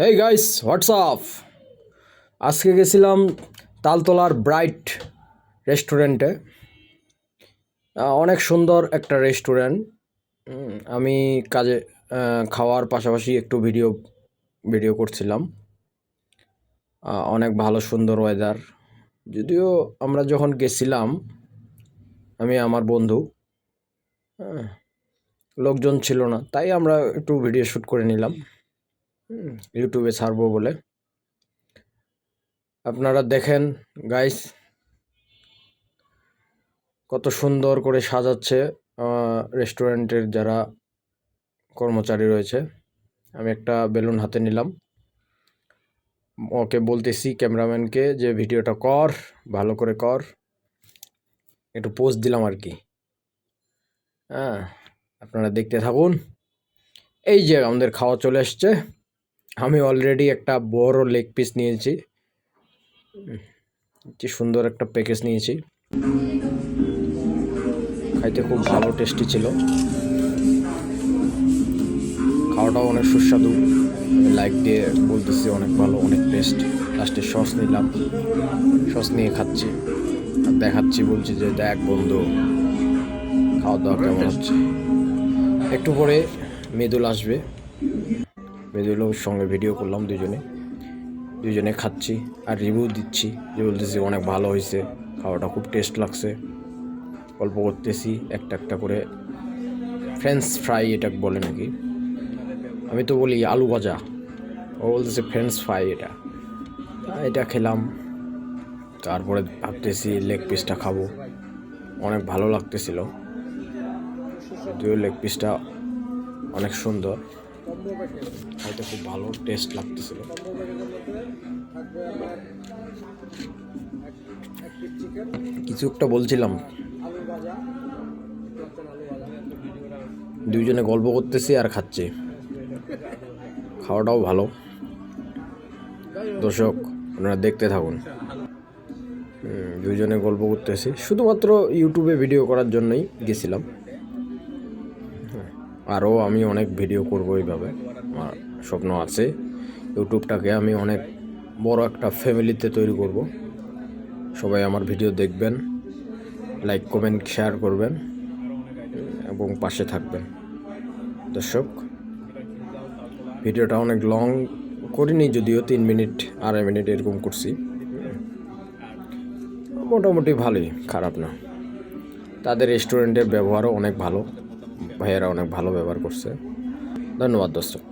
Hey guys WhatsApp আজকে গেছিলাম তালতলার bright রেস্টুরেন্টে। অনেক সুন্দর একটা রেস্টুরেন্ট। আমি কাজে খাওয়ার পাশাপাশি একটু ভিডিও ভিডিও করছিলাম। অনেক ভালো সুন্দর ওয়েদার যদিও আমরা যখন গেছিলাম, আমি আমার বন্ধু লোকজন ছিল না, তাই আমরা একটু ভিডিও শ্যুট করে নিলাম। ইউটিউবে ছাড়বো বলে। আপনারা দেখেন গাইস কত সুন্দর করে সাজাচ্ছে রেস্টুরেন্টের যারা কর্মচারী রয়েছে। আমি একটা বেলুন হাতে নিলাম। ওকে বলতেছি, ক্যামেরাম্যানকে, যে ভিডিওটা কর, ভালো করে কর। একটু পোস্ট দিলাম আর কি। হ্যাঁ আপনারা দেখতে থাকুন। এই যে আমাদের খাওয়া চলে এসছে। আমি অলরেডি একটা বড় লেগ পিস নিয়েছি। কি সুন্দর একটা প্যাকেজ নিয়েছি। খাইতে খুব ভালো টেস্টি ছিল। খাওয়াটাও অনেক সুস্বাদু। লাইক দিয়ে বলতেছি অনেক ভালো অনেক টেস্ট লাস্টে সস নিলাম। সস নিয়ে খাচ্ছি। দেখাচ্ছি বলছি যে দেখ বন্ধু খাওয়া দাওয়া কেমন হচ্ছে? একটু পরে মৃদুল আসবে। মৃদুলের সঙ্গে ভিডিও করলাম দুজনে দুজনে খাচ্ছি আর রিভিউ দিচ্ছি। যে বলতেছি অনেক ভালো হয়েছে, খাওয়াটা খুব টেস্ট লাগছে। গল্প করতেছি, একটা একটা করে ফ্রেঞ্চ ফ্রাই এটা বলে নাকি। আমি তো বলি আলু ভাজা। ও বলতেছে ফ্রেঞ্চ ফ্রাই এটা। এটা খেলাম। তারপরে ভাবতেছি লেগ পিসটা খাব। অনেক ভালো লাগতেছিল। যদিও লেগ পিসটা অনেক সুন্দর। খাইতে খুব ভালো টেস্ট লাগতেছিল। কিছু একটা বলছিলাম। দুইজনে গল্প করতেছি আর খাচ্ছি। খাওয়াটাও ভালো। দর্শক, আপনারা দেখতে থাকুন। দুইজনে গল্প করতেছি। শুধুমাত্র ইউটিউবে ভিডিও করার জন্যই গেছিলাম। আরও আমি অনেক ভিডিও করব এইভাবে। আমার স্বপ্ন আছে। ইউটিউবটাকে আমি অনেক বড় একটা ফ্যামিলিতে তৈরি করব। সবাই আমার ভিডিও দেখবেন, লাইক, কমেন্ট, শেয়ার করবেন এবং পাশে থাকবেন। দর্শক, ভিডিওটা অনেক লং করিনি, যদিও তিন মিনিট, আড়াই মিনিট এরকম করছি। মোটামুটি ভালোই, খারাপ না। তাদের রেস্টুরেন্টের ব্যবহারও অনেক ভালো। ভাইয়েরা অনেক ভালো ব্যবহার করছে। ধন্যবাদ দর্শক।